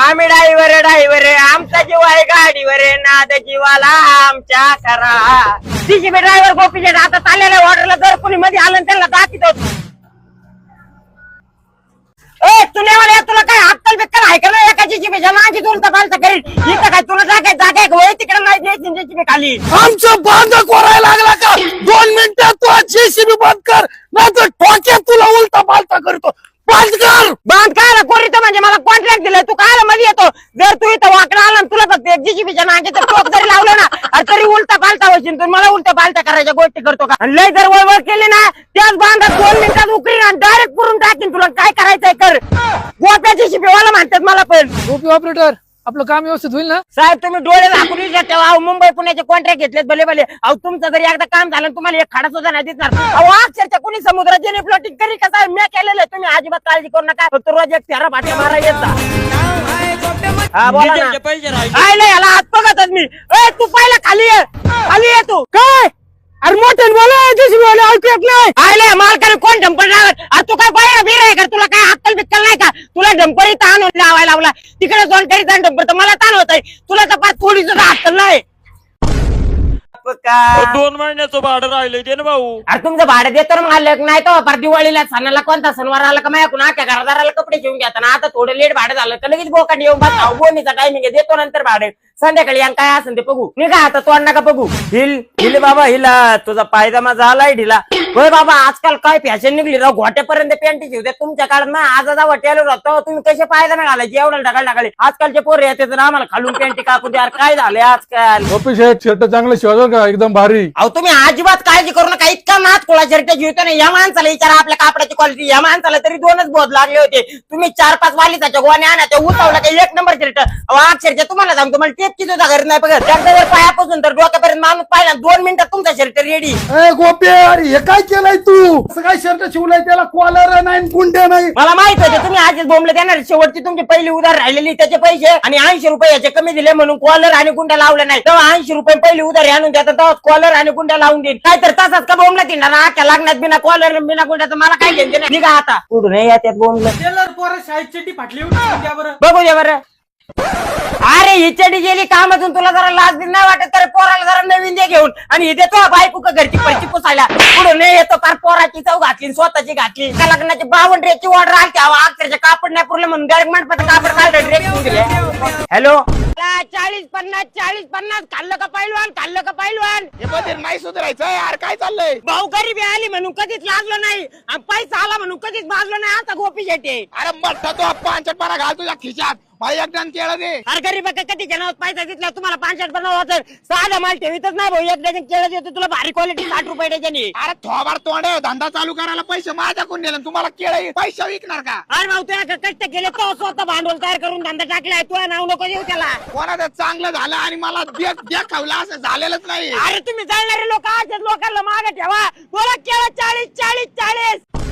आम्ही driver driver आमचा जीव आहे गाडीवर नाद जीवाला आमच्या करा तिची मी ड्रायव्हर गोपीचे आता चाललेल्या ऑर्डरला जर कोणी मध्ये आलं त्यांना दाखित होतो ए तुला तुला काय अक्कल बिक्कल आहे का नाही? एकाची जीबीच्या माझी तुला तर फालतं करीन इथं काय तुला जागाय जागाय होय तिकडे नाही द्यायची मी खाली. आमचं बांध कोरायला लागला का? दोन मिनिटात तू जेसीबी बंद कर नाही तर तुला उलटा पालता करतो बंद कर बांध काय कोरितो म्हणजे मला कॉन्ट्रॅक्ट दिलाय तू काय मध्ये येतो जर तू इथं वाकडा आला आणि तुला फक्त एक जीजीबीच्या नांगे तर टोक जरी लावलं ना अरे तरी उलटा पालता होशील तू करायच्या गोष्टी करतो का? आणि लय जर वळवळ केली ना त्याच बांधात दोन मिनिटात उकळी आणि डायरेक्ट करून टाकीन तुला. काय करायचंय कर. गोप्याची मला म्हणतात मला पण. गोपी ऑपरेटर आपलं काम व्यवस्थित होईल ना? साहेब तुम्ही डोळे दाखवून विचार तेव्हा अहो, मुंबई पुण्याचे कॉन्ट्रॅक्ट घेतलेत भले भले. अहो तुमचं जरी एकदा काम झालं तुम्हाला एक खाडा सुद्धा नाही दिसणार. अहो अक्षरच्या कुणी समुद्राचे प्लॉटिंग करी का साहेब? मी केलेलं आहे. तुम्ही अजिबात काळजी करू नका. फक्त रोज एक तेरा पाट्या मारा येत जा. हा बोला ना. काय नाही याला हात बघतच मी. ए तू पहिला खाली ये. खाली ये तू. काय? अरे मोठे बोला दुसरी बोला ऐकू येत नाही. आले मालकाने कोण डंपर लावत अरे तू काय बाहेर बिर आहे का? तुला काय अक्कल बिक्कल नाही का? तुला डंपर इथं आणून लावायला लावला. तिकडे जाऊन करीत डंपर तर मला ताण होत तुला तर पाच पोलीस सुद्धा नाही. दोन महिन्याचं भाडं राहिलंय ते ना भाऊ. अरे तुमचं भाडं देतो ना मालक नाही तो पर दिवाळीला सणाला कोणता सणवार आला का माझ्या आख्या घरदाराला कपडे घेऊन घेताना आता. थोडं लेट भाडं झालं तर लगेच बोकांडी येऊन बसा. बोनीचा टायमिंग आहे देतो नंतर भाडे. संध्याकाळी यांना काय असेल ते बघू. निघा आता तोंड नका बघू. हिल हिल बाबा हिला. तुझा पायदामा झालाय ढिला. होय बाबा आजकाल काय फॅशन निघली राव? घोट्यापर्यंत पॅन्टी शिवते तुमच्या काळात ना आज आज वट्याला राहतो. तुम्ही कसे पायदामा घालायचे? एवढं ढगाल ढगाले आजकालचे पोर येते तर आम्हाला खालून पॅन्टी काकू द्या. काय झाले आजकाल? ओपी शेट शर्ट चांगलं शिवाजो का? एकदम भारी. अहो तुम्ही अजिबात काळजी करू नका. इतका नाच कोळा शर्ट जीवतो ना. या माणसाला विचारा आपल्या कापडाची क्वालिटी या माणसाला तरी दोनच बोध लागले होते. तुम्ही चार पाच वालिसाच्या गोवाने आणायच्या उतावला काही एक नंबर शर्ट अक्षरच्या तुम्हाला सांगतो मला टेप की सुद्धा घरी नाही बघत. त्याच्यावर पायापासून तर डोक्यापर्यंत माणूस पाहिला दोन मिनिटात तुमचा शर्ट रेडी ए गोपी अरे हे काय केलंय तू? असं काय शर्ट शिवलाय त्याला? कॉलर नाही गुंड्या नाही. मला माहीत होते तुम्ही आजच बोंबले देणार शेवटची तुमची पहिली उधार राहिलेली त्याचे पैसे आणि ऐंशी रुपये याचे कमी दिले म्हणून कॉलर आणि गुंड्या लावल्या नाही तेव्हा ऐंशी रुपये पहिली उधार आणून देतात तेव्हा कॉलर आणि गुंड्या लावून देईल काय तर तसाच का बोंबला देणार? आख्या लागण्यात बिना कॉलर बिना गुंड्याचं मला काय घ्यायचं नाही निघा आता. कुठून नाही त्यात बोंबलं? टेलर पोरं शाळेत चड्डी फाटली होती त्या बरं. बघू दे बरं. अरे ही चडी गेली कामातून तुला जरा लाज बी नाही वाटत? तर पोराला जरा घेऊन आणि हे देतो बायको का घरची पैसे पुसायला. पुढे नाही येतो फार पोराची चव घातली स्वतःची घातली. एका लग्नाची बावन्न ड्रेसची ऑर्डर आली तेव्हा अक्षरच्या कापड नाही पुरलं म्हणून डायरेक्ट मंडपाचं कापड काढलं ड्रेस घेऊन दिले हॅलो चाळीस पन्नास चाळीस पन्नास खाल्लं का पैलवान खाल्लं का पैलवान? हे बदल नाही सुधारायचं यार काय चाललंय? भाऊ गरीबी आली म्हणून कधीच लागलो नाही. आणि पैसा आला म्हणून कधीच मागलो नाही आता गोपी शेटे अरे मठ्ठा तो पांचट पारा घाल तुझ्या खिशात. मला एक केळं दे. अरे गरीब कधी घेणार पैसा घेतला तुम्हाला पाचशे बनवा तर साधा माल ठेवीतच नाही भाऊ. एक डझन केळं देतो तुला भारी क्वालिटी साठ रुपये डझनी. अरे थोबाड तोंड आहे, धंदा चालू करायला पैसे माझ्याकडून नेले. केळं पैसे विकणार का? अरे भाऊ तुला कष्ट केले तो स्वतः भांडवल तयार करून धंदा टाकलाय तुला नाव नको देऊ त्याला. कोणाचं चांगलं झालं आणि मला देख देख खावलं असं झालेलंच नाही. अरे तुम्ही जाणारे लोक आज लोकांना मागे ठेवा. बोला केळं चाळीस चाळीस चाळीस.